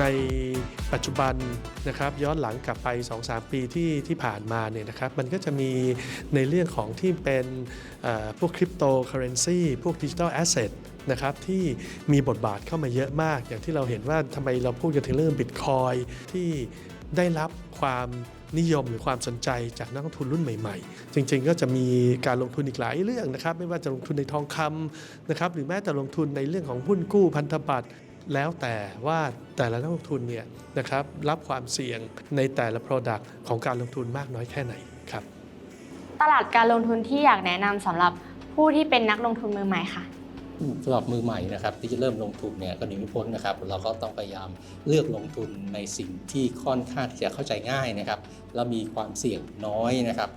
ในปัจจุบันนะครับย้อนหลังกลับไป 2-3 ปีที่ที่ผ่านมาเนี่ยนะครับมันก็จะมีในเรื่องของที่เป็นพวกคริปโตเคอเรนซีพวกดิจิทัลแอสเซทนะครับที่มีบทบาทเข้ามาเยอะมาก อย่างที่เราเห็นว่าทำไมเราพูดกันถึงเรื่องบิตคอยที่ได้รับความนิยมหรือความสนใจจากนักลงทุนรุ่นใหม่ๆ จริงๆ ก็จะมีการลงทุนอีกหลายเรื่องนะครับ ไม่ว่าจะลงทุนในทองคำนะครับหรือแม้แต่ลงทุนในเรื่องของหุ้นกู้พันธบัตร แล้วแต่ว่าแต่ละนักลงทุนเนี่ยนะครับรับความเสี่ยงในแต่ละ Product ของการลงทุนมากน้อยแค่ไหนครับตลาดการลงทุนที่อยากแนะนำสำหรับผู้ที่เป็นนักลงทุนมือใหม่ค่ะสำหรับมือใหม่นะครับที่จะเริ่มลงทุนเนี่ยก็หนีไม่พ้นนะครับ เราก็ต้องพยายามเลือกลงทุนในสิ่งที่ค่อนข้างที่จะเข้าใจง่ายนะครับ แล้วมีความเสี่ยงน้อยนะครับ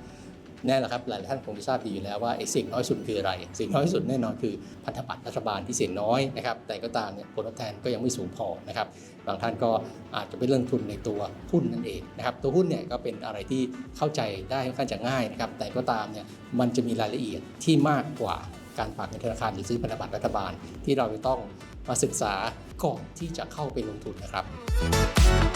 แน่ละครับหลายท่านคงจะทราบดีอยู่แล้วว่าไอ้สี่งน้อยสุดคืออะไรสี่งน้อยสุดแน่นอนคือพันธบัตรรัฐบาลที่เสี่ยงน้อยนะครับแต่ก็ตามเนี่ยผลตอบแทนก็ยังไม่สูงพอนะครับบางท่านก็อาจจะไปเริ่มทุนในตัวหุ้นนั่นเองนะครับตัวหุ้นเนี่ยก็เป็นอะไรที่เข้าใจได้ค่อนข้างจะง่ายนะครับแต่ก็ตามเนี่ยมันจะมีรายละเอียดที่มากกว่าการฝากเงินธนาคารหรือซื้อพันธบัตรรัฐบาลที่เราจะต้องมาศึกษาก่อนที่จะเข้าไปลงทุนนะครับ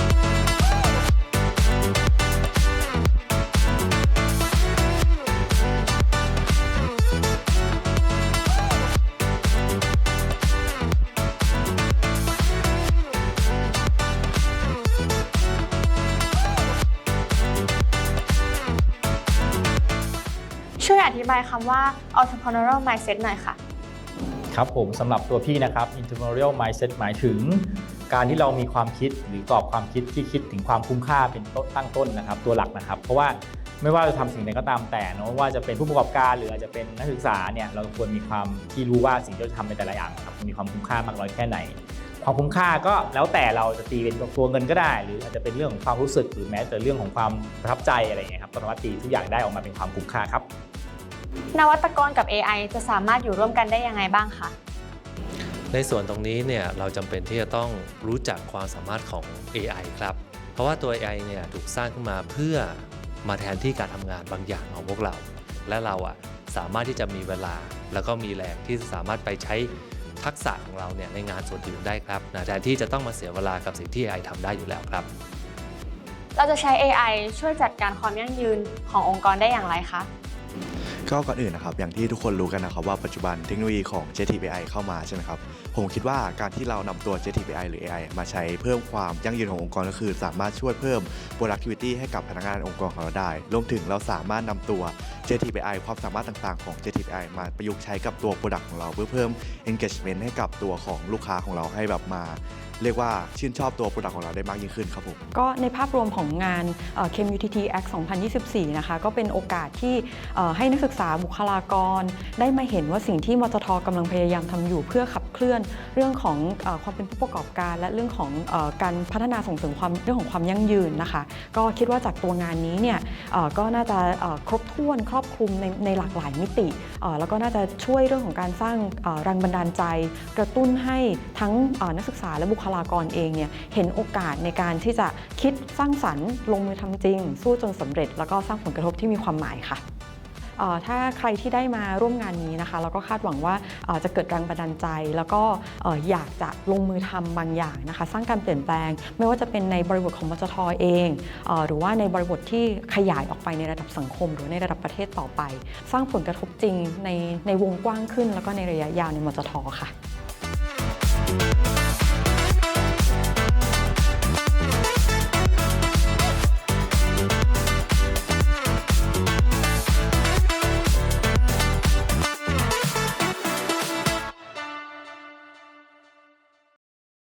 ช่วยอธิบายคำว่า entrepreneurial mindset หน่อยค่ะ ครับผมสำหรับตัวพี่นะครับ entrepreneurial mindset หมายถึง การที่เรามีความคิดหรือกรอบความคิดที่คิดถึงความคุ้มค่าเป็นต้นตั้งต้นนะครับ ตัวหลักนะครับ เพราะว่าไม่ว่าจะทำสิ่งใดก็ตามแต่นะว่าจะเป็นผู้ประกอบการหรืออาจจะเป็นนักศึกษาเนี่ยเราควรมีความที่รู้ว่าสิ่งที่เราทำในแต่ละอย่างครับมีความคุ้มค่ามากน้อยแค่ไหน ความคุ้มค่าก็แล้วแต่เราจะตีเป็นตัวเงินก็ได้ หรืออาจจะเป็นเรื่องของความรู้สึกหรือแม้แต่เรื่องของความประทับใจอะไรอย่างเงี้ยครับสามารถตีทุกอย่างได้ออกมาเป็นความคุ้มค่าครับ นวัตกรกับ AI จะสามารถอยู่ร่วมกันได้ยังไงบ้างคะ ในส่วนตรงนี้เนี่ยเราจำเป็นที่จะต้องรู้จักความสามารถของ AI ครับ เพราะว่าตัว AI เนี่ยถูกสร้างขึ้นมาเพื่อมาแทนที่การทำงานบางอย่างของพวกเรา และเราอะสามารถที่จะมีเวลา แล้วก็มีแรงที่สามารถไปใช้ทักษะของเราเนี่ยในงานส่วนอื่นได้ครับนะแทนที่จะต้องมาเสียเวลากับสิ่งที่ AI ทำได้อยู่แล้วครับ เราจะใช้ AI ช่วยจัดการความยั่งยืนขององค์กรได้อย่างไรคะ ก็ก่อนอื่นนะครับอย่างที่ทุกคนรู้กันนะครับว่าปัจจุบันเทคโนโลยีของ JTBI เข้ามาใช่ไหมครับผมคิดว่าการที่เรานำตัว JTBI หรือ AI มาใช้เพิ่มความยั่งยืนขององค์กรก็คือ สามารถช่วยเพิ่ม productivity ให้กับพนักงานองค์กรของเราได้ รวมถึงเราสามารถนำตัว JTBI ความสามารถต่างๆของ JTBI มาประยุกต์ใช้กับตัว Product ของเรา เพื่อเพิ่ม engagement ให้กับตัวของลูกค้าของเราให้แบบมา เรียกว่าชื่นชอบตัว Product ของเราได้มากยิ่งขึ้นครับผม ก็ในภาพรวมของงานเอ่อ KMUTT Act 2024 นะคะ ก็เป็นโอกาสที่ให้นักศึกษาบุคลากร ได้มาเห็นว่าสิ่งที่มจทกำลังพยายามทำอยู่เพื่อขับเคลื่อนเรื่องของอความเป็นผู้ประกอบการ และเรื่องของอการพัฒนาส่งเสริมความเรื่องของความยั่งยืนนะคะ ก็คิดว่าจากตัวงานนี้เนี่ยก็น่าจะครบถ้วนครอบคลุมในในหลากหลายมิติ แล้วก็น่าจะช่วยเรื่องของการสร้างแรงบันดาลใจ กระตุ้นให้ทั้งนักศึกษาและบุคลากรเองเนี่ยเห็นโอกาสในการที่จะคิดสร้างสรรค์ลงมือทำจริง สู้จนสำเร็จ แล้วก็สร้างผลกระทบที่มีความหมายค่ะถ้าใครที่ได้มาร่วมงานนี้นะคะ เราก็คาดหวังว่าจะเกิดแรงบันดาลใจ แล้วก็อยากจะลงมือทำบางอย่างนะคะ สร้างการเปลี่ยนแปลง ไม่ว่าจะเป็นในบริบทของมจทอเออหรือว่าในบริบทที่ขยายออกไปในระดับสังคม หรือในระดับประเทศต่อไป สร้างผลกระทบจริงในในวงกว้างขึ้น แล้วก็ในระยะยาวในมจทค่ะ